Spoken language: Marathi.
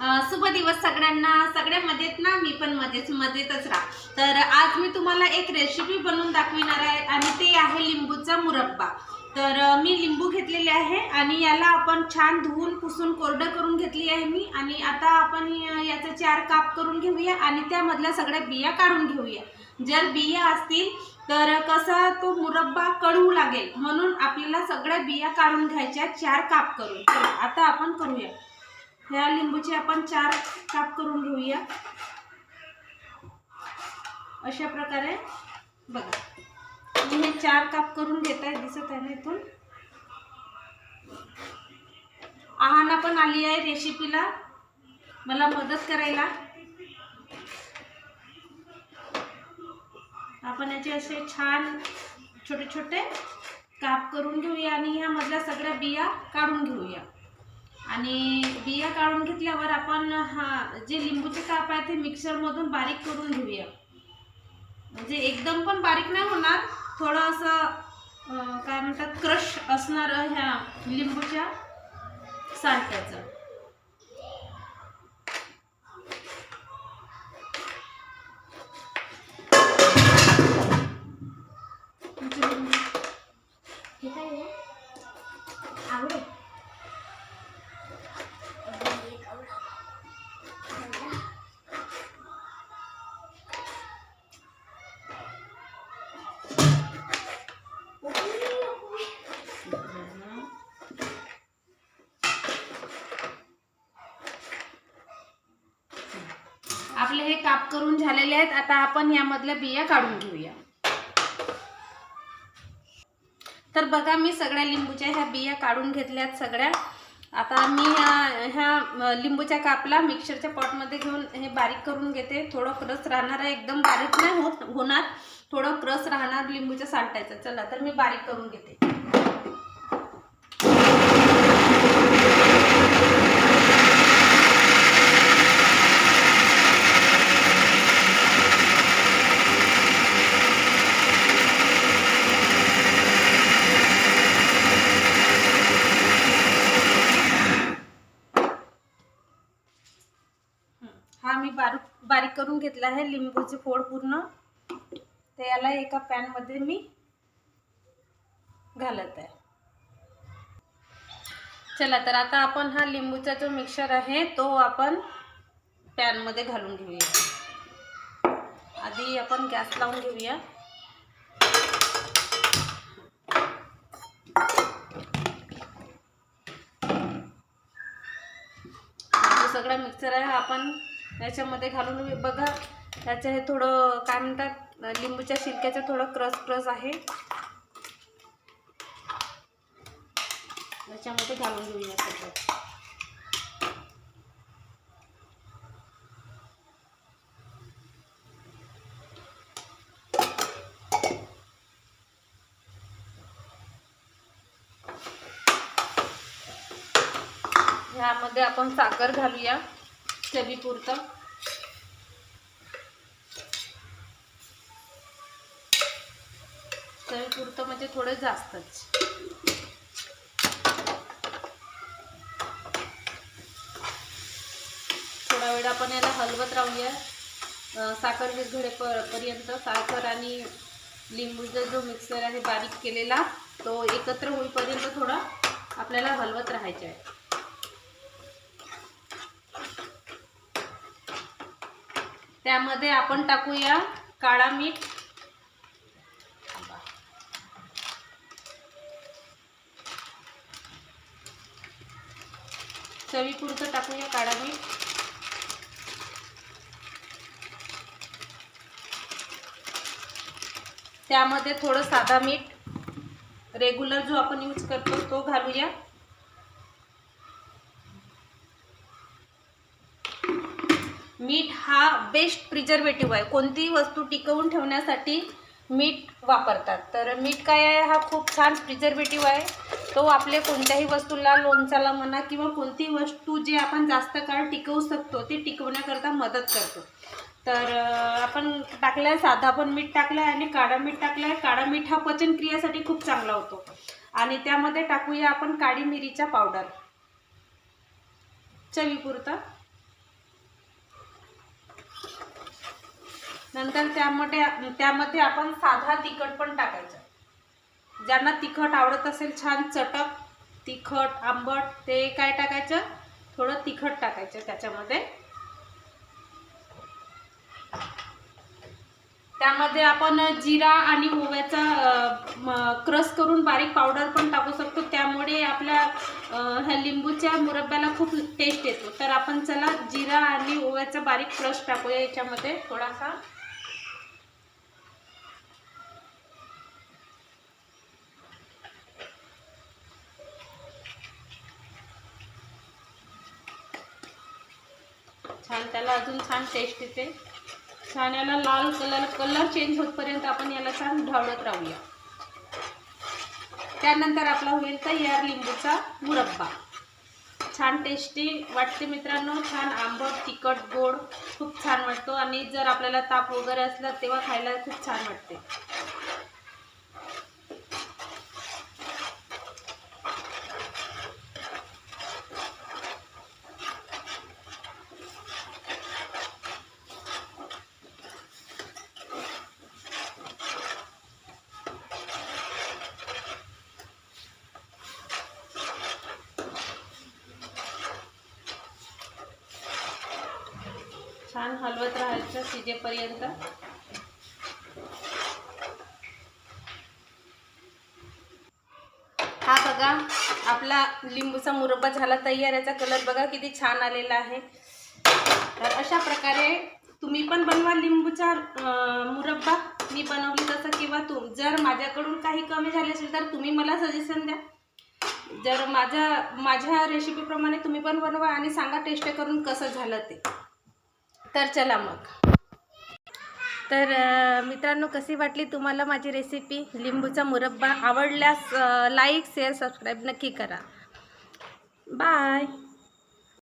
शुभ दिवस सगळ्यांना. सगळ्या मजेत ना? मी पण मजेत मजेतच राहा. तर आज मी तुम्हाला एक रेसिपी बनवून दाखविणार आहे आणि ते आहे लिंबूचा मुरब्बा. तर मी लिंबू घेतलेले आहे आणि याला आपण छान धुवून पुसून कोरडं करून घेतली आहे मी. आणि आता आपण याचा चार काप करून घेऊया आणि त्यामधल्या सगळ्या बिया काढून घेऊया. जर बिया असतील तर कसा तो मुरब्बा कडवू लागेल? म्हणून आपल्याला सगळ्या बिया काढून घ्यायच्या चार काप करून. आता आपण करूया. ह्या लिंबूचे आपण चार काप करून घेऊया. अशा प्रकारे बघा. मी हे चार काप करून घेत आहे दिसत आहे ना इथून. आहाना पण आली आहे रेसिपीला. मला मदत करायला. आपण याचे असे छान छोटे छोटे काप करून घेऊया आणि ह्यामधल्या सगळ्या बिया काढून घेऊया. आणि बिया काढून घेतल्यावर आपण हा जे लिंबूचे काप आहे ते मिक्सरमधून बारीक करून घेऊया. म्हणजे एकदम पण बारीक नाही होणार थोडं असं काय म्हणतात क्रश असणार ह्या लिंबूच्या सारख्याचं आपले हे काप करून झालेले आहेत. आता आपण यामधल्या बिया काढून घेऊया. तर बघा मी सगळ्या लिंबूच्या ह्या बिया काढून घेतल्यात सगळ्या. आता मी ह्या ह्या लिंबूच्या कापला मिक्सरच्या पॉटमध्ये घेऊन हे बारीक करून घेते. थोडं क्रस राहणार आहे. एकदम बारीक नाही होत होणार. थोडं क्रस राहणार लिंबूच्या साल्टायचं चला तर मी बारीक करून घेते. हा मी बारीक बारीक करून घेतला आहे लिंबूचे फोड पूर्ण. ते याला एका पॅनमध्ये मी घालत आहे. चला तर आता आपण हा लिंबूचा जो मिक्सर आहे तो आपण पॅनमध्ये घालून घेऊया. आधी आपण गॅस लावून घेऊया. जो सगळा मिक्सर आहे आपण याच्यामध्ये घालून बघा त्याचं हे थोडं काय म्हणतात लिंबूच्या शिरक्याचं थोडं क्रस क्रस आहे. याच्यामध्ये घालून घेऊया सगळं. ह्यामध्ये आपण साखर घालूया. चवीपुरतं चवीपुरतं म्हणजे थोडं जास्तच. थोडा वेळ आपण याला हलवत राहूया. साखर विरघळे पर्यंत साखर आणि लिंबूचा जो मिक्सर आहे बारीक केलेला तो एकत्र होईपर्यंत थोडा आपल्याला हलवत राहायचा आहे. त्यामध्ये आपण टाकूया काळा मीठ. चवीपुरतं टाकूया काळा मीठ. त्यामध्ये थोडं साधा मीठ. रेग्युलर जो आपण यूज करतो तो घालूया. मीठ हा बेस्ट प्रिझर्वेटिव्ह आहे. कोणतीही वस्तू टिकवून ठेवण्यासाठी मीठ वापरतात. तर मीठ काय आहे? हा खूप छान प्रिझर्वेटिव्ह आहे. तो आपले कोणत्याही वस्तूला लोणचाला म्हणा किंवा कोणतीही वस्तू जे आपण जास्त काळ टिकवू शकतो ती टिकवण्याकरता मदत करतो. तर आपण टाकलं आहे साधा पण मीठ टाकलं आहे आणि काळा मीठ टाकलं आहे काळा मीठ हा पचनक्रियेसाठी खूप चांगला होतो. आणि त्यामध्ये टाकूया आपण काळी मिरीचा पावडर चवीपुरता नंतर त्यामध्ये त्यामध्ये आपण साधा तिखट पण टाकायचं. ज्यांना तिखट आवडत असेल छान चटक तिखट आंबट ते काय टाकायचं? थोडं तिखट टाकायचं त्याच्यामध्ये. त्यामध्ये आपण जिरा आणि ओव्याचा क्रश करून बारीक पावडर पण टाकू शकतो. त्यामुळे आपल्या ह्या लिंबूच्या मुरब्याला खूप टेस्ट येतो. तर आपण चला जिरा आणि ओव्याचा बारीक क्रश टाकूया याच्यामध्ये थोडासा छान त्याला अजून छान टेस्ट येते. छान याला लाल कलर कलर चेंज होतपर्यंत आपण याला छान ढवळत राहूया. त्यानंतर आपला होईल तयार लिंबूचा मुरब्बा. छान टेस्टी वाटते मित्रांनो. छान आंबट तिखट गोड खूप छान वाटतो. आणि जर आपल्याला ताप वगैरे असला तेव्हा खायला खूप छान वाटते. छान हलवत राहायचं शिजेपर्यंत. हा बघा आपला लिंबूचा मुरब्बा झाला तयार याचा कलर. बघा किती छान आलेला आहे. तर अशा प्रकारे तुम्ही पण बनवा लिंबूचा मुरब्बा मी बनवली तसं किंवा तुम जर माझ्याकडून काही कमी झाले असेल तर तुम्ही मला सजेशन द्या. जर माझ्या माझ्या रेसिपीप्रमाणे तुम्ही पण बनवा आणि सांगा टेस्ट करून कसं झालं ते. तर चला मग. तर मित्रांनो कशी वाटली तुम्हाला माझी रेसिपी लिंबूचा मुरब्बा आवडल्यास लाईक शेअर सबस्क्राईब नक्की करा. बाय